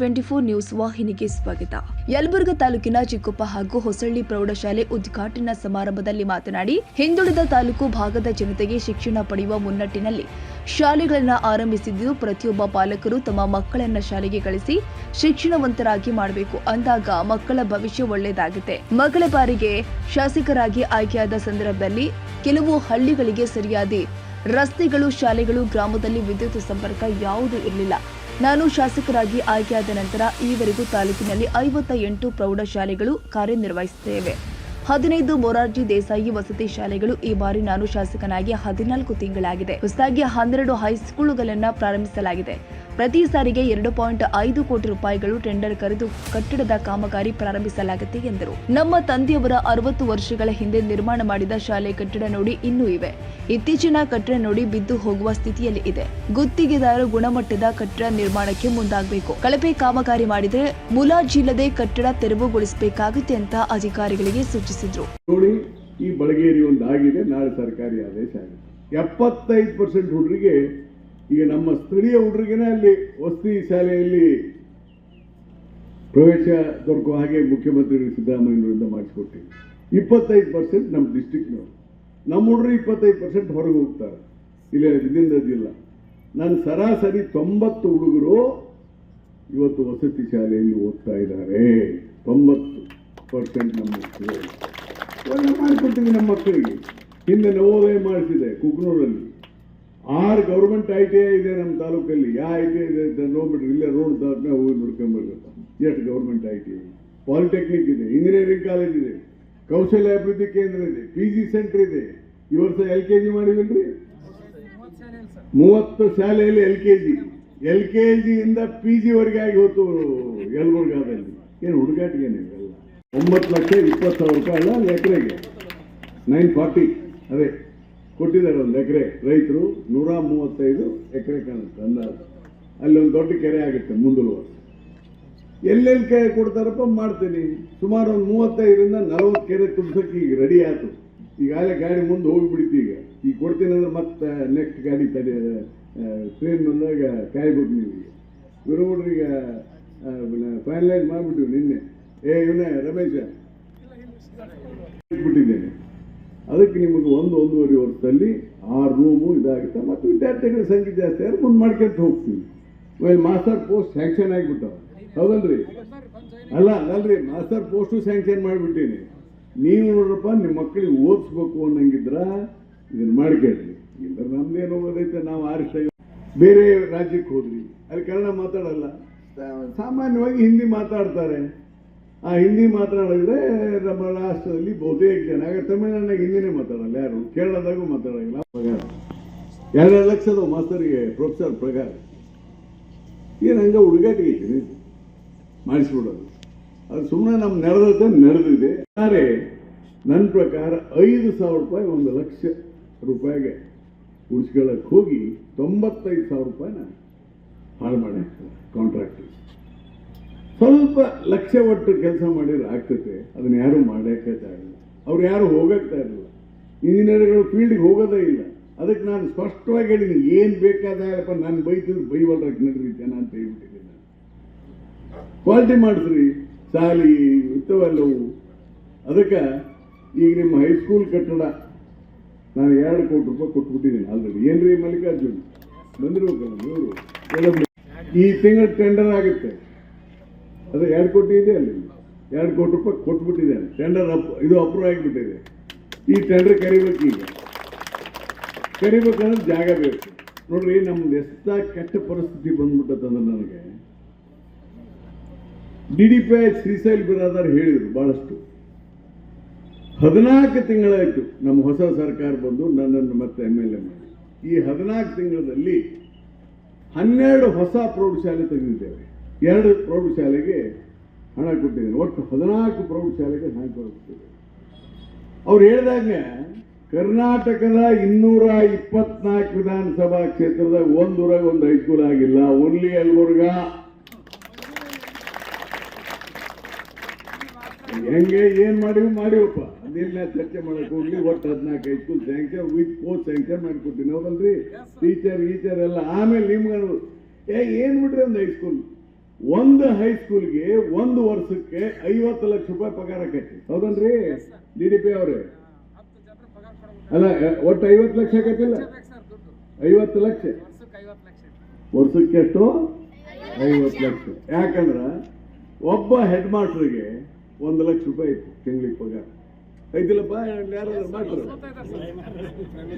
TV twenty four news ವಾಹಿನಿಗೆ ಸ್ವಾಗತ. ಯಲಬುರ್ಗ ತಾಲೂಕಿನ ಚಿಕ್ಕಪ್ಪ ಹಾಗೂ ಹೊಸಳ್ಳಿ ಪ್ರೌಢಶಾಲೆ ಉದ್ಘಾಟನಾ ಸಮಾರಂಭದಲ್ಲಿ ಮಾತನಾಡಿ, ಹಿಂದುಳಿದ ತಾಲೂಕು ಭಾಗದ ಜನತೆಗೆ ಶಿಕ್ಷಣ ಪಡೆಯುವ ಮುನ್ನಟ್ಟಿನಲ್ಲಿ ಶಾಲೆಗಳನ್ನು ಆರಂಭಿಸಿದ್ದು ಪ್ರತಿಯೊಬ್ಬ ಪಾಲಕರು ತಮ್ಮ ಮಕ್ಕಳನ್ನ ಶಾಲೆಗೆ ಕಳಿಸಿ ಶಿಕ್ಷಣವಂತರಾಗಿ ಮಾಡಬೇಕು ಅಂದಾಗ ಮಕ್ಕಳ ಭವಿಷ್ಯ ಒಳ್ಳೆಯದಾಗುತ್ತೆ. ಮಗಳ ಬಾರಿಗೆ ಶಾಸಕರಾಗಿ ಆಯ್ಕೆಯಾದ ಸಂದರ್ಭದಲ್ಲಿ ಕೆಲವು ಹಳ್ಳಿಗಳಿಗೆ ಸರಿಯಾದ ರಸ್ತೆಗಳು, ಶಾಲೆಗಳು, ಗ್ರಾಮದಲ್ಲಿ ವಿದ್ಯುತ್ ಸಂಪರ್ಕ ಯಾವುದೂ ಇರಲಿಲ್ಲ. ನಾನು ಶಾಸಕರಾಗಿ ಆಯ್ಕೆಯಾದ ನಂತರ ಈವರೆಗೂ ತಾಲೂಕಿನಲ್ಲಿ ಐವತ್ತ ಎಂಟು ಪ್ರೌಢಶಾಲೆಗಳು ಕಾರ್ಯನಿರ್ವಹಿಸುತ್ತೇವೆ. ಹದಿನೈದು ಮೊರಾರ್ಜಿ ದೇಸಾಯಿ ವಸತಿ ಶಾಲೆಗಳು ಈ ಬಾರಿ ನಾನು ಶಾಸಕನಾಗಿ ಹದಿನಾಲ್ಕು ತಿಂಗಳಾಗಿದೆ. ಹೊಸದಾಗಿ ಹನ್ನೆರಡು ಹೈಸ್ಕೂಲುಗಳನ್ನು ಪ್ರಾರಂಭಿಸಲಾಗಿದೆ. ಪ್ರತಿ ಸಾರಿಗೆ ಎರಡು ಪಾಯಿಂಟ್ ಐದು ಕೋಟಿ ರೂಪಾಯಿಗಳು ಟೆಂಡರ್ ಕರೆದು ಕಟ್ಟಡದ ಕಾಮಗಾರಿ ಪ್ರಾರಂಭಿಸಲಾಗುತ್ತೆ ಎಂದರು. ನಮ್ಮ ತಂದೆಯವರ ಅರವತ್ತು ವರ್ಷಗಳ ಹಿಂದೆ ನಿರ್ಮಾಣ ಮಾಡಿದ ಶಾಲೆ ಕಟ್ಟಡ ನೋಡಿ ಇನ್ನೂ ಇವೆ. ಇತ್ತೀಚಿನ ಕಟ್ಟಡ ನೋಡಿ ಬಿದ್ದು ಹೋಗುವ ಸ್ಥಿತಿಯಲ್ಲಿ ಇದೆ. ಗುತ್ತಿಗೆದಾರರು ಗುಣಮಟ್ಟದ ಕಟ್ಟಡ ನಿರ್ಮಾಣಕ್ಕೆ ಮುಂದಾಗಬೇಕು. ಕಳಪೆ ಕಾಮಗಾರಿ ಮಾಡಿದ್ರೆ ಮುಲಾಜಿಲ್ಲದೆ ಕಟ್ಟಡ ತೆರವುಗೊಳಿಸಬೇಕಾಗುತ್ತೆ ಅಂತ ಅಧಿಕಾರಿಗಳಿಗೆ ಸೂಚಿಸಿದ್ರು. ನೋಡಿ, ಈ ಬಳಗೇರಿ ಆಗಿದೆ ನಾಳೆ ಸರ್ಕಾರಿ ಆದೇಶ ಆಗಿದೆ. ಎಪ್ಪತ್ತೈದು ಪರ್ಸೆಂಟ್ ಹುಡುಗರಿಗೆ ಈಗ ನಮ್ಮ ಸ್ಥಳೀಯ ಹುಡುಗರಿಗೆನೇ ಅಲ್ಲಿ ವಸತಿ ಶಾಲೆಯಲ್ಲಿ ಪ್ರವೇಶ ದೊರಕುವ ಹಾಗೆ ಮುಖ್ಯಮಂತ್ರಿ ಸಿದ್ದರಾಮಯ್ಯನವರಿಂದ ಮಾಡಿಸ್ಕೊಟ್ಟಿವಿ ಇಪ್ಪತ್ತೈದು ಪರ್ಸೆಂಟ್ ನಮ್ಮ ಡಿಸ್ಟಿಕ್ನವರು ನಮ್ಮ ಹುಡುಗರು ಇಪ್ಪತ್ತೈದು ಪರ್ಸೆಂಟ್ ಹೊರಗೆ ಹೋಗ್ತಾರೆ. ಇಲ್ಲೇ ಇದರಿಂದ ಜಿಲ್ಲಾ ನಾನು ಸರಾಸರಿ ತೊಂಬತ್ತು ಹುಡುಗರು ಇವತ್ತು ವಸತಿ ಶಾಲೆಯಲ್ಲಿ ಓದ್ತಾ ಇದ್ದಾರೆ. ತೊಂಬತ್ತು ಪರ್ಸೆಂಟ್ ನಮ್ಮ ಮಕ್ಕಳು. ಇವೆಲ್ಲ ಮಾಡಿಕೊಟ್ಟಿದ್ದೀನಿ ನಮ್ಮ ಮಕ್ಕಳಿಗೆ. ಹಿಂದೆ ನವೋದಯ ಮಾಡಿಸಿದೆ, ಕುಕ್ನೂರಲ್ಲಿ. ಆರು ಗೌರ್ಮೆಂಟ್ ಐ ಟಿ ಐ ಇದೆ ನಮ್ಮ ತಾಲೂಕಲ್ಲಿ. ಯಾವ ಐ ಟಿ ಐ ಇದೆ ಅಂತ ನೋಡ್ಬಿಟ್ರಿ ಇಲ್ಲೇ ರೋಡ್ ದಾಟ್ನೆ ಹೋಗಿ ನೋಡ್ಕೊಂಡ್ಬರ್ಬೇಕು ಎಷ್ಟು government I T I polytechnic ಇದೆ ಇಂಜಿನಿಯರಿಂಗ್ ಕಾಲೇಜ್ ಇದೆ, ಕೌಶಲ್ಯ ಅಭಿವೃದ್ಧಿ ಕೇಂದ್ರ ಇದೆ ಪಿ ಜಿ ಸೆಂಟರ್ ಇದೆ. ಈ ವರ್ಷ ಎಲ್ ಕೆ ಜಿ ಮಾಡಿವಲ್ರಿ? ಮೂವತ್ತು ಶಾಲೆಯಲ್ಲಿ L K G. L K ಜಿಯಿಂದ P ಜಿವರೆಗೆ ಆಗಿ ಹೋಯ್ತು ಯಲಬುರ್ಗಾದಲ್ಲಿ. ಏನು ಹುಡುಗಾಟಿಗೆ ಒಂಬತ್ತು ಲಕ್ಷ ಇಪ್ಪತ್ತು ಸಾವಿರ ರೂಪಾಯಿ ಅಲ್ಲ ಎಕರೆಗೆ ನೈನ್ ಫಾರ್ಟಿ ಅದೇ. ಕೊಟ್ಟಿದ್ದಾರೆ ಒಂದು ಎಕರೆ ರೈತರು ನೂರ ಮೂವತ್ತೈದು ಎಕರೆ ಕಾಣುತ್ತೆ ಅಲ್ಲಿ ಒಂದು ದೊಡ್ಡ ಕೆರೆ ಆಗುತ್ತೆ ಮುಂದಿನ ಎಲ್ಲೆಲ್ಲಿ ಕೆರೆ ಕೊಡ್ತಾರಪ್ಪ ಮಾಡ್ತೀನಿ. ಸುಮಾರು ಒಂದು ಮೂವತ್ತೈದರಿಂದ ನಲವತ್ತು ಕೆರೆ ತುಂಬಿಸೋಕೆ ಈಗ ರೆಡಿ ಆಯ್ತು. ಈಗಾಗಲೇ ಗಾಡಿ ಮುಂದೆ ಹೋಗಿಬಿಡ್ತು ಈಗ. ಈಗ ಕೊಡ್ತೀನಿ ಅಂದ್ರೆ ಮತ್ತೆ ನೆಕ್ಸ್ಟ್ ಗಾಡಿ ತಡೆ ಟ್ರೈನ್ ಬಂದಾಗ ಕಾಯ್ಬೇಕು ನೀವು ಈಗ. ಇವರು ಹುಡುಗ ಫೈನಲೈಸ್ ಮಾಡಿಬಿಟ್ಟಿವಿ ನಿನ್ನೆ. ಏ, ಇವನೇ, ರಮೇಶ. ಬಿಟ್ಟಿದ್ದೇನೆ ಅದಕ್ಕೆ ನಿಮಗೆ ಒಂದು ಒಂದೂವರೆ ವರ್ಷದಲ್ಲಿ ಆ ರೂಮು ಇದಾಗುತ್ತೆ. ಮತ್ತು ವಿದ್ಯಾರ್ಥಿಗಳ ಸಂಖ್ಯೆ ಜಾಸ್ತಿ ಆದ್ರೆ ಮುಂದೆ ಮಾಡ್ಕೊಂತ ಹೋಗ್ತೀವಿ. ಆಮೇಲೆ ಮಾಸ್ಟರ್ ಪೋಸ್ಟ್ ಸ್ಯಾಂಕ್ಷನ್ ಆಗಿಬಿಟ್ಟವ. ಹೌದಲ್ರಿ? ಅಲ್ಲ ಅಲ್ಲರಿ ಮಾಸ್ಟರ್ ಪೋಸ್ಟು ಸ್ಯಾಂಕ್ಷನ್ ಮಾಡಿಬಿಟ್ಟೀನಿ. ನೀವು ನೋಡ್ರಪ್ಪ ನಿಮ್ಮ ಮಕ್ಕಳಿಗೆ ಓದಿಸ್ಬೇಕು ಅನ್ನಂಗಿದ್ರ ಇದನ್ನು ಮಾಡ್ಕೊಳ್ರಿ. ಇಲ್ಲ ನಮ್ದೇನು ಓದೈತೆ ನಾವು ಆರಿಸ್ತಾ ಬೇರೆ ರಾಜ್ಯಕ್ಕೆ ಹೋದ್ರಿ. ಅಲ್ಲಿ ಕನ್ನಡ ಮಾತಾಡಲ್ಲ. ಸಾಮಾನ್ಯವಾಗಿ ಹಿಂದಿ ಮಾತಾಡ್ತಾರೆ. ಆ ಹಿಂದಿ ಮಾತಾಡಿದ್ರೆ ನಮ್ಮ ರಾಷ್ಟ್ರದಲ್ಲಿ ಬಹುತೇಕ ಜನ, ಆಗ ತಮಿಳ್ನಾಡಿನಾಗ ಹಿಂದಿನೇ ಮಾತಾಡಲ್ಲ ಯಾರು? ಕೇರಳದಾಗೂ ಮಾತಾಡೋಂಗಿಲ್ಲ ಪ್ರಗಾರ. ಎರಡು ಲಕ್ಷದ ಮಾಸ್ತರಿಗೆ ಪ್ರೊಫೆಸರ್ ಪ್ರಕಾರ ಏನು ಹಂಗೆ ಹುಡುಗಾಟಿಗೆ. ಮಾಡಿಸ್ಬಿಡೋದು. ಅದು ಸುಮ್ಮನೆ ನಮ್ಮ ನಡೆದತ್ತೆ ನಡೆದಿದೆ ಆದರೆ ನನ್ನ ಪ್ರಕಾರ ಐದು ಸಾವಿರ ರೂಪಾಯಿ ಒಂದು ಲಕ್ಷ ರೂಪಾಯಿಗೆ ಉಳಿಸ್ಕೊಳ್ಳೋಕೆ ಹೋಗಿ ತೊಂಬತ್ತೈದು ಸಾವಿರ ರೂಪಾಯಿನ ಹಾಳು ಮಾಡಿ ಹಾಕ್ತಾರೆ ಕಾಂಟ್ರಾಕ್ಟ್ ಸ್ವಲ್ಪ ಲಕ್ಷ ಒಟ್ಟು ಕೆಲಸ ಮಾಡಿದ್ರೆ ಆಗ್ತೈತೆ ಅದನ್ನ ಯಾರು ಮಾಡೋಕ್ಕೆ ಆಗಿಲ್ಲ ಅವ್ರು ಯಾರು ಹೋಗಕ್ತಾ ಇರಲಿಲ್ಲ ಇಂಜಿನಿಯರ್ಗಳು ಫೀಲ್ಡಿಗೆ ಹೋಗೋದೇ ಇಲ್ಲ. ಅದಕ್ಕೆ ನಾನು ಸ್ಪಷ್ಟವಾಗಿ ಹೇಳಿದ್ದೀನಿ, ಏನು ಬೇಕಾದಪ್ಪ ನಾನು ಬೈತಿದ್ರು ಬೈವಲ್ರ ನಡ್ರಿ ಜನ ಅಂತ ಹೇಳ್ಬಿಟ್ಟಿದ್ದೀನಿ ನಾನು. ಕ್ವಾಲಿಟಿ ಮಾಡಿಸ್ರಿ, ಸಾಲಿ ಇಂಥವೆಲ್ಲವು ಅದಕ್ಕೆ ಈಗ ನಿಮ್ಮ ಹೈಸ್ಕೂಲ್ ಕಟ್ಟಡ, ನಾನು ಎರಡು ಕೋಟಿ ರೂಪಾಯಿ ಕೊಟ್ಬಿಟ್ಟಿದ್ದೀನಿ ಆಲ್ರೆಡಿ ಏನ್ರಿ ಮಲ್ಲಿಕಾರ್ಜುನ್? ಬಂದಿರ್ಬೇಕಲ್ಲ, ಇವರು? ಈ ತಿಂಗಳ ಟೆಂಡರ್ ಆಗುತ್ತೆ. ಅದು ಎರಡು ಕೋಟಿ ಇದೆ ಅಲ್ಲಿ. ಎರಡು ಕೋಟಿ ರೂಪಾಯಿ ಕೊಟ್ಬಿಟ್ಟಿದೆ. ಟೆಂಡರ್ ಅಪ್, ಇದು ಅಪ್ರೂವ್ ಆಗಿಬಿಟ್ಟಿದೆ. ಈ ಟೆಂಡರ್ ಕರಿಬೇಕು ಈಗ. ಕರಿಬೇಕಂದ್ರೆ ಜಾಗ ಬೇಕು. ನೋಡ್ರಿ, ನಮ್ದು ಎಷ್ಟ ಕೆಟ್ಟ ಪರಿಸ್ಥಿತಿ ಬಂದ್ಬಿಟ್ಟದಂದ್ರೆ ನನಗೆ. D D P I Shrishail Biradar ಹೇಳಿದರು ಭಾಳಷ್ಟು ಹದಿನಾಲ್ಕು ತಿಂಗಳಾಯಿತು ನಮ್ಮ ಹೊಸ ಸರ್ಕಾರ ಬಂದು ನನ್ನನ್ನು ಮತ್ತೆ ಎಂ ಎಲ್ ಎ ಮಾಡಿ. ಈ ಹದಿನಾಲ್ಕು ತಿಂಗಳಲ್ಲಿ ಹನ್ನೆರಡು ಹೊಸ ಪ್ರೌಢಶಾಲೆ ತೆಗೆದಿದ್ದೇವೆ. ಎರಡು ಪ್ರೌಢಶಾಲೆಗೆ ಹಣ ಕೊಟ್ಟಿದ್ದೇನೆ ಒಟ್ಟು ಹದಿನಾಲ್ಕು ಪ್ರೌಢಶಾಲೆಗೆ ಹಣ ಕೊಟ್ಟಿದ್ದೇವೆ ಅವ್ರು ಹೇಳಿದಾಗ ಕರ್ನಾಟಕದ ಇನ್ನೂರ ಇಪ್ಪತ್ನಾಲ್ಕು ವಿಧಾನಸಭಾ ಕ್ಷೇತ್ರದ ಒಂದೂರಾಗ ಒಂದು ಹೈಸ್ಕೂಲ್ ಆಗಿಲ್ಲ. ಓನ್ಲಿ ಯಲಬುರ್ಗ. ಹೆಂಗೆ ಏನು ಮಾಡಿವಿ ಮಾಡಿವಪ್ಪ. ಅದಿಲ್ಲ ಚರ್ಚೆ ಮಾಡಕ್ ಹೋಗ್ಲಿ ಒಟ್ಟು ಹದಿನಾಲ್ಕು high school sanction with post sanction ಮಾಡಿಕೊಟ್ಟಿನಿ ಹೌದಲ್ರಿ? ಟೀಚರ್ ಗೀಚರ್ ಎಲ್ಲ ಆಮೇಲೆ ನಿಮ್ಗೆ ಏ ಏನ್ ಬಿಡ್ರಿ ಒಂದು ಹೈಸ್ಕೂಲ್? ಒಂದು ಹೈಸ್ಕೂಲ್ಗೆ ಒಂದು ವರ್ಷಕ್ಕೆ ಐವತ್ತು ಲಕ್ಷ ರೂಪಾಯಿ ಪಗಾರ ಕಟ್ಟಿ. ಹೌದನ್ರಿ? ಡಿ ಡಿ ಪಿ ಅವರೇ. ಅಲ್ಲ ಒಟ್ಟು ಐವತ್ತು ಲಕ್ಷ ಕಟ್ಟಿಲ್ಲ? ಐವತ್ತು ಲಕ್ಷ ವರ್ಷಕ್ಕೆ ಐವತ್ತು ಲಕ್ಷ ವರ್ಷಕ್ಕೆ ಎಷ್ಟು? ಐವತ್ತು ಲಕ್ಷ. ಯಾಕಂದ್ರೆ ಒಬ್ಬ ಹೆಡ್ ಮಾಸ್ಟ್ರಿಗೆ ಒಂದು ಲಕ್ಷ ರೂಪಾಯಿ ಇತ್ತು ತಿಂಗಳಿಗೆ ಪಗಾರ. ಐತಿಲ್ಲಪ್ಪ ಯಾರು ಮಾಡ್ರು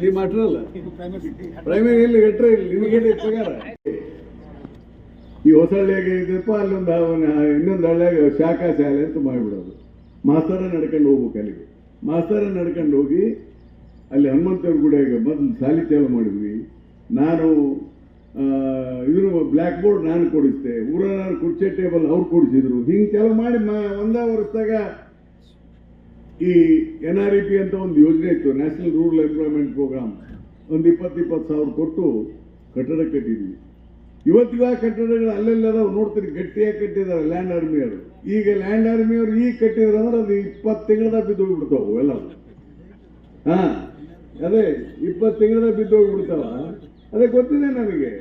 ನೀವು ಮಾಡ್ರಲ್ಲ ಪ್ರೈಮರಿ ಎಲ್ಲಿ ಇಟ್ರೆ ಇಲ್ಲಿ ನಿಮಗೆ ಪಗಾರ? ಈ ಹೊಸಳ್ಳಿಯಾಗ ಇದಪ್ಪ, ಅಲ್ಲೊಂದು ಅವನ ಇನ್ನೊಂದು ಹಳ್ಳಿಯಾಗ ಶಾಖಾ ಶಾಲೆ ಅಂತ ಮಾಡಿಬಿಡೋದು. ಮಾಸ್ತರ ನಡ್ಕೊಂಡು ಹೋಗ್ಬೇಕು ಅಲ್ಲಿಗೆ. ಮಾಸ್ತರ ನಡ್ಕೊಂಡು ಹೋಗಿ ಅಲ್ಲಿ ಹನುಮಂತವ್ರ ಗುಡಿಯಾಗ ಮೊದಲು ಶಾಲಿ ಚಾಲು ಮಾಡಿದ್ವಿ. ನಾನು ಇದ್ರ ಬ್ಲ್ಯಾಕ್ ಬೋರ್ಡ್ ನಾನು ಕೊಡಿಸ್ದೆ ಊರನ್ನ ಕುರ್ಚೆ ಟೇಬಲ್ ಅವ್ರು ಕೊಡಿಸಿದ್ರು. ಹಿಂಗೆ ಚಾಲು ಮಾಡಿ ಮ, ಒಂದೇ ವರ್ಷದಾಗ ಈ ಎನ್ ಆರ್ ಇ ಪಿ ಅಂತ ಒಂದು ಯೋಜನೆ ಇತ್ತು ನ್ಯಾಷನಲ್ ರೂರಲ್ ಎಂಪ್ಲಾಯ್ಮೆಂಟ್ ಪ್ರೋಗ್ರಾಮ್ ಒಂದು ಇಪ್ಪತ್ತು ಇಪ್ಪತ್ತು ಸಾವಿರ ಕೊಟ್ಟು ಕಟ್ಟಡ ಕಟ್ಟಿದ್ವಿ. ಇವತ್ತಿಗೂ ಆ ಕಟ್ಟಡಗಳು ಅಲ್ಲೆಲ್ಲ ಅದಾವೆ ನೋಡ್ತೀರಿ, ಗಟ್ಟಿಯಾಗಿ ಕಟ್ಟಿದ್ದಾರೆ ಲ್ಯಾಂಡ್ ಆರ್ಮಿಯವರು ಈಗ ಲ್ಯಾಂಡ್ ಆರ್ಮಿಯವರು ಈಗ ಕಟ್ಟಿದ್ರು ಅಂದ್ರೆ ಅದು ಇಪ್ಪತ್ತು ತಿಂಗಳದಾಗ ಬಿದ್ದು ಹೋಗ್ಬಿಡ್ತಾವೆ ಎಲ್ಲ ಹಾ, ಅದೇ ಇಪ್ಪತ್ತು ತಿಂಗಳದಾಗ ಬಿದ್ದು ಹೋಗ್ಬಿಡ್ತಾವ ಅದೇ ಗೊತ್ತಿದೆ ನನಗೆ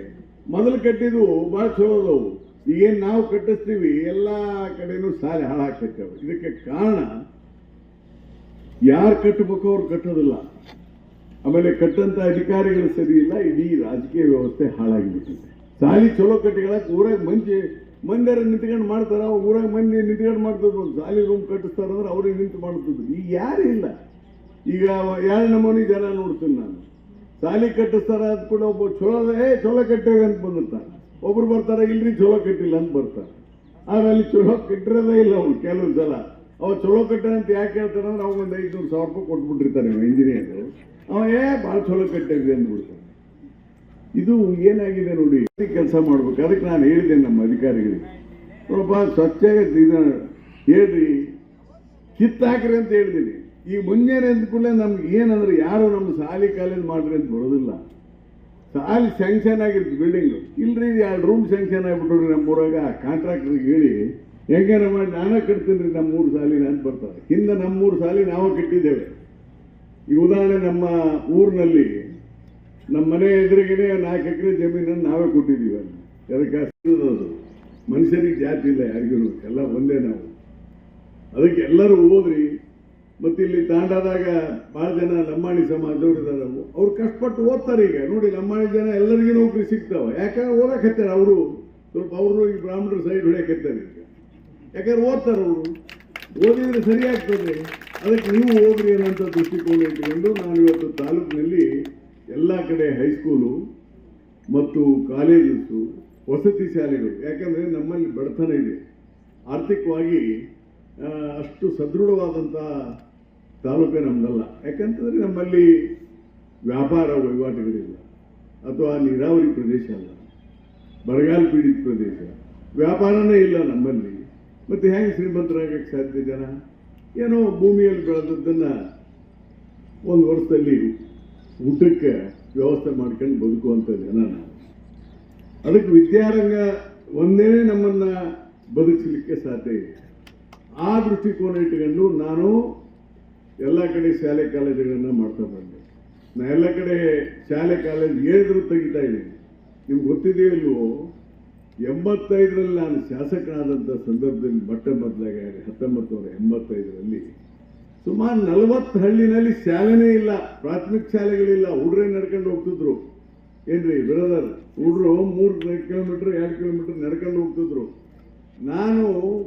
ಮೊದಲು ಕಟ್ಟಿದ್ವು ಭಾಳ ಚಲೋ ಅದಾವು. ಈಗೇನು ನಾವು ಕಟ್ಟಿಸ್ತೀವಿ, ಎಲ್ಲ ಕಡೆನೂ ಸಾಲೆ ಹಾಳಾಗ್ತೈತವೆ. ಇದಕ್ಕೆ ಕಾರಣ, ಯಾರು ಕಟ್ಟಬೇಕು ಅವ್ರು ಕಟ್ಟೋದಿಲ್ಲ. ಆಮೇಲೆ ಕಟ್ಟಂತ ಅಧಿಕಾರಿಗಳು ಸರಿ ಇಲ್ಲ, ಇಡೀ ರಾಜಕೀಯ ವ್ಯವಸ್ಥೆ ಹಾಳಾಗಿಬಿಟ್ಟಿದೆ. ಸಾಲಿ ಚಲೋ ಕಟ್ಟಿಗಳಕ್ಕೆ ಊರಾಗ ಮಂದಿ ಮಂದಿರ ನಿಂತ್ಕೊಂಡು ಮಾಡ್ತಾರ, ಊರಾಗ ಮಂದಿ ನಿಂತ್ಕೊಂಡು ಮಾಡ್ತಿದ್ರು ಸಾಲಿ ರೂಮ್ ಕಟ್ಟಿಸ್ತಾರ ಅಂದ್ರೆ ಅವ್ರಿಗೆ ನಿಂತು ಮಾಡ್ತಿದ್ರು. ಈಗ ಯಾರು ಇಲ್ಲ. ಈಗ ಎರಡು ನಮೂನಿ ಜನ ನೋಡ್ತೀನಿ ನಾನು. ಸಾಲಿ ಕಟ್ಟಿಸ್ತಾರ ಅದ್ ಕೂಡ ಒಬ್ಬ ಚಲೋ ಏ, ಚಲೋ ಕಟ್ಟೇವೆ ಅಂತ ಬಂದಿರ್ತಾರೆ ಒಬ್ರು ಬರ್ತಾರೆ, ಇಲ್ರಿ, ಚಲೋ ಕಟ್ಟಿಲ್ಲ ಅಂತ ಬರ್ತಾರೆ. ಆದ್ರೆ ಅಲ್ಲಿ ಚಲೋ ಕಟ್ಟಿರೋದೇ ಇಲ್ಲ ಅವ್ರು ಕೆಲವು ಸಲ. ಅವ ಚಲೋ ಕಟ್ಟಾನ ಅಂತ ಯಾಕೆ ಹೇಳ್ತಾರೆ ಅಂದ್ರೆ ಅವಾಗ ಒಂದು ಐದುನೂರು ಸಾವಿರ ರೂಪಾಯಿ ಕೊಟ್ಬಿಟ್ಟಿರ್ತಾನೆ ಇಂಜಿನಿಯರ್ ಅವ, ಏ, ಭಾಳ ಚಲೋ ಕಟ್ಟಿದೆ ಅಂದ್ಬಿಡ್ತಾನೆ. ಇದು ಏನಾಗಿದೆ ನೋಡಿ ಕೆಲಸ ಮಾಡ್ಬೇಕು? ಅದಕ್ಕೆ ನಾನು ಹೇಳಿದೆ ನಮ್ಮ ಅಧಿಕಾರಿಗಳಿಗೆ. ನೋಡಪ್ಪ ಇದನ್ನ ಹೇಳ್ರಿ. ಕಿತ್ತಾಕ್ರಿ ಅಂತ ಹೇಳಿದ್ದೀನಿ. ಈ ಮುಂಜಾನೆ ಅಂದ ಕೂಡಲೇ ನಮ್ಗೆ ಏನಂದ್ರೆ ಯಾರು ನಮ್ಮ ಸಾಲಿ ಕಾಲೇಜ್ ಮಾಡ್ರಿ ಅಂತ ಬರೋದಿಲ್ಲ. ಸಾಲಿ ಸ್ಯಾಂಕ್ಷನ್ ಆಗಿರ್ತದೆ ಬಿಲ್ಡಿಂಗು ಇಲ್ರಿ ಎರಡು ರೂಮ್ ಸ್ಯಾಂಕ್ಷನ್ ಆಗಿಬಿಟ್ರಿ ನಮ್ಮ ಊರಾಗ. ಕಾಂಟ್ರಾಕ್ಟ್ರಿಗೆ ಹೇಳಿ, ಹೆಂಗೇನ ಮಾಡಿ ನಾನೇ ಕಟ್ತೀನಿ ರೀ ನಮ್ಮ ಮೂರು ಸಾಲಿ ನಾನು ಬರ್ತಾರೆ. ಹಿಂದೆ ನಮ್ಮೂರು ಸಾಲಿ ನಾವು ಕಟ್ಟಿದ್ದೇವೆ. ಈ ಉದಾಹರಣೆ ನಮ್ಮ ಊರಿನಲ್ಲಿ ನಮ್ಮ ಮನೆ ಎದುರಿಗೇನೆ ನಾಲ್ಕು ಎಕರೆ ಜಮೀನನ್ನು ನಾವೇ ಕೊಟ್ಟಿದ್ದೀವಿ ಅದಕ್ಕೆ ಅದು. ಮನುಷ್ಯನಿಗೆ ಜಾತಿ ಇಲ್ಲ ಯಾರಿಗೂ, ಎಲ್ಲ ಒಂದೇ ನಾವು. ಅದಕ್ಕೆ ಎಲ್ಲರೂ ಓದ್ರಿ ಮತ್ತೆ ಇಲ್ಲಿ ತಾಂಡಾದಾಗ ಭಾಳ ಜನ ಲಂಬಾಣಿ ಸಮಾಜದವ್ರು ಇದ್ದಾರೆ. ಅವ್ರು ಕಷ್ಟಪಟ್ಟು ಓದ್ತಾರೆ ಈಗ. ನೋಡಿ, ಲಂಬಾಣಿ ಜನ ಎಲ್ಲರಿಗೂ ನೌಕರಿ ಸಿಗ್ತಾವ. ಯಾಕಂದ್ರೆ ಓದಕ್ಕೆ ಹತ್ತಾರೆ ಅವರು? ಸ್ವಲ್ಪ ಅವರು ಈ ಬ್ರಾಹ್ಮಣರ ಸೈಡ್ ಹೊಡೆಯಕ್ಕೆ ಹತ್ತಾರೆ ಈಗ. ಯಾಕಂದ್ರೆ ಓದ್ತಾರೆ ಅವರು. ಓದಿದ್ರೆ ಸರಿಯಾಗ್ತದೆ ಅದಕ್ಕೆ ನೀವು ಓದ್ರಿ ಅನ್ನೋಂಥ ದೃಷ್ಟಿಕೋನ ಇಟ್ಟುಕೊಂಡು ನಾನು ಇವತ್ತು ತಾಲೂಕಿನಲ್ಲಿ ಎಲ್ಲ ಕಡೆ ಹೈಸ್ಕೂಲು ಮತ್ತು ಕಾಲೇಜಸ್ಸು ವಸತಿ ಶಾಲೆಗಳು. ಯಾಕಂದರೆ ನಮ್ಮಲ್ಲಿ ಬಡತನ ಇದೆ. ಆರ್ಥಿಕವಾಗಿ ಅಷ್ಟು ಸದೃಢವಾದಂಥ ತಾಲೂಕೆ ನಮ್ಮದಲ್ಲ ಯಾಕಂತಂದರೆ ನಮ್ಮಲ್ಲಿ ವ್ಯಾಪಾರ ವಹಿವಾಟುಗಳಿಲ್ಲ. ಅಥವಾ ನೀರಾವರಿ ಪ್ರದೇಶ ಅಲ್ಲ. ಬರಗಾಲ ಪೀಡಿತ ಪ್ರದೇಶ. ವ್ಯಾಪಾರನೇ ಇಲ್ಲ ನಮ್ಮಲ್ಲಿ. ಮತ್ತು ಹೇಗೆ ಶ್ರೀಮಂತರಾಗಕ್ಕೆ ಸಾಧ್ಯ ಜನ? ಏನೋ ಭೂಮಿಯಲ್ಲಿ ಬೆಳೆದದ್ದನ್ನು ಒಂದು ವರ್ಷದಲ್ಲಿ ಊಟಕ್ಕೆ ವ್ಯವಸ್ಥೆ ಮಾಡ್ಕೊಂಡು ಬದುಕುವಂಥ ಜನ ನಾವು. ಅದಕ್ಕೆ ವಿದ್ಯಾರಂಗ ಒಂದೇ ನಮ್ಮನ್ನ ಬದುಕಿಸಲಿಕ್ಕೆ ಸಾಧ್ಯ ಇದೆ. ಆ ದೃಷ್ಟಿಕೋನ ಇಟ್ಕೊಂಡು ನಾನು ಎಲ್ಲ ಕಡೆ ಶಾಲೆ ಕಾಲೇಜುಗಳನ್ನು ಮಾಡ್ತಾ ಬಂದೆ. ನಾ ಎಲ್ಲ ಕಡೆ ಶಾಲೆ ಕಾಲೇಜ್ ಏಳಿದ್ರು ತೆಗಿತಾ ಇದ್ದೀನಿ. ನಿಮ್ಗೆ ಗೊತ್ತಿದೆಯೋ ಇಲ್ವೋ, ಎಂಬತ್ತೈದರಲ್ಲಿ ನಾನು ಶಾಸಕನಾದಂಥ ಸಂದರ್ಭದಲ್ಲಿ ಮೊಟ್ಟ ಮೊದಲಾಗಿ ಹತ್ತೊಂಬತ್ತು ನೂರ ಎಂಬತ್ತೈದರಲ್ಲಿ ಸುಮಾರು ನಲವತ್ತು ಹಳ್ಳಿನಲ್ಲಿ ಶಾಲೆನೇ ಇಲ್ಲ, ಪ್ರಾಥಮಿಕ ಶಾಲೆಗಳಿಲ್ಲ ಹುಡ್ರೆ ನಡ್ಕೊಂಡು ಹೋಗ್ತಿದ್ರು. ಏನ್ರಿ ಬ್ರದರ್ ಹುಡ್ರು ಮೂರು ಕಿಲೋಮೀಟರ್ ಎರಡು ಕಿಲೋಮೀಟರ್ ನಡ್ಕೊಂಡು ಹೋಗ್ತಿದ್ರು. ನಾನು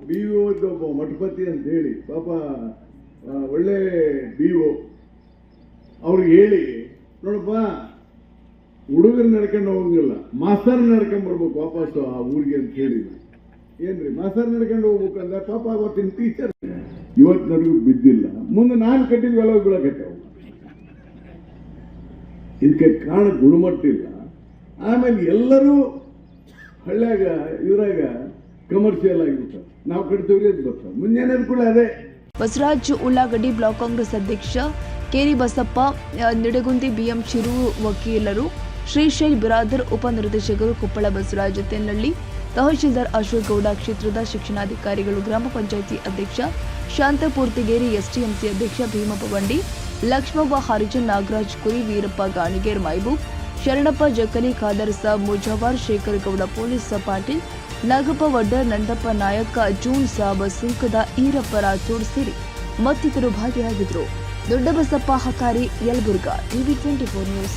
ಬಿ ಒ ಇದ್ದ ಒಬ್ಬ ಮಠಪತಿ ಅಂತ ಹೇಳಿ ಪಾಪ ಒಳ್ಳೆ ಬಿ ಒ ಅವ್ರಿಗೆ ಹೇಳಿ, ನೋಡಪ್ಪ, ಹುಡುಗರು ನಡ್ಕೊಂಡು ಹೋಗಂಗಿಲ್ಲ, ಮಾಸ್ತರ್ ನಡ್ಕೊಂಡ್ ಬರ್ಬೇಕು ವಾಪಸ್ಸು ಆ ಊರಿಗೆ ಅಂತ ಹೇಳಿ ಏನ್ರಿ, ಮಾಸ್ತರ್ ನಡ್ಕೊಂಡು ಹೋಗ್ಬೇಕಂದ್ರೆ ಪಾಪ ಅವತ್ತಿನ ಟೀಚರ್ ಇವತ್ತಿನವರೆಗೂ ಬಿದ್ದಿಲ್ಲ. ಮುಂದೆ ನಾನು ಕಟ್ಟಿದ್ವಿ ಎಲ್ಲ ಬೀಳಕತ್ತವು ಇದಕ್ಕೆ ಕಾರಣ ಗುಣಮಟ್ಟ ಇಲ್ಲ ಆಮೇಲೆ ಎಲ್ಲರೂ ಹಳ್ಳ್ಯಾಗ, ಇದ್ರಾಗ ಕಮರ್ಷಿಯಲ್ ಆಗಿರ್ತವೆ ನಾವು ಕಟ್ತೀವ್ರಿ ಅದು ಬರ್ತಾವೆ ಮುಂಜಾನೆ ಕೂಡ ಅದೇ. ಬಸವರಾಜ್ ಉಳ್ಳಾಗಡ್ಡಿ ಬ್ಲಾಕ್ ಕಾಂಗ್ರೆಸ್ ಅಧ್ಯಕ್ಷ ಕೆರಿ ಬಸಪ್ಪ ನಿಡಗುಂದಿ ಬಿಎಂ ಶಿರು ವಕೀಲರು, ಶ್ರೀಶೈಲ್ ಬಿರಾದರ್ ಉಪನಿರ್ದೇಶಕರು ಕೊಪ್ಪಳ ಬಸವರಾಜ್ ತೆನ್ನಳ್ಳಿ ತಹಶೀಲ್ದಾರ್ ಅಶೋಕ್ ಗೌಡ ಕ್ಷೇತ್ರದ ಶಿಕ್ಷಣಾಧಿಕಾರಿಗಳು ಗ್ರಾಮ ಪಂಚಾಯಿತಿ ಅಧ್ಯಕ್ಷ ಶಾಂತಪೂರ್ತಿಗೇರಿ ಎಸ್ಟಿಎಂಸಿ ಅಧ್ಯಕ್ಷ ಭೀಮಪ್ಪ ಬಂಡಿ, ಲಕ್ಷ್ಮವ್ವ ಹರಿಜನ್ ನಾಗರಾಜ್ ಕುರಿ, ವೀರಪ್ಪ ಗಾಣಿಗೇರ್ ಮೈಬೂಬ್, ಶರಣಪ್ಪ ಜಕ್ಕಲಿ, ಖಾದರ್ ಸಾಬ್ ಮುಜವಾರ್ ಶೇಖರ್ ಗೌಡ, ಪೊಲೀಸ್ ಪಾಟೀಲ್, ನಾಗಪ್ಪ ವಡ್ಡರ್, ನಂದಪ್ಪ ನಾಯಕ, ಜೂನ್ ಸಾಬ್, ಸುಂಕದ ಈರಪ್ಪ ರಾಥೋಡ್ ಸೇರಿ ಮತ್ತಿತರರು ಭಾಗಿಯಾಗಿದ್ದರು. Doddabasappa Hakari, Yelburga, TV twenty four news.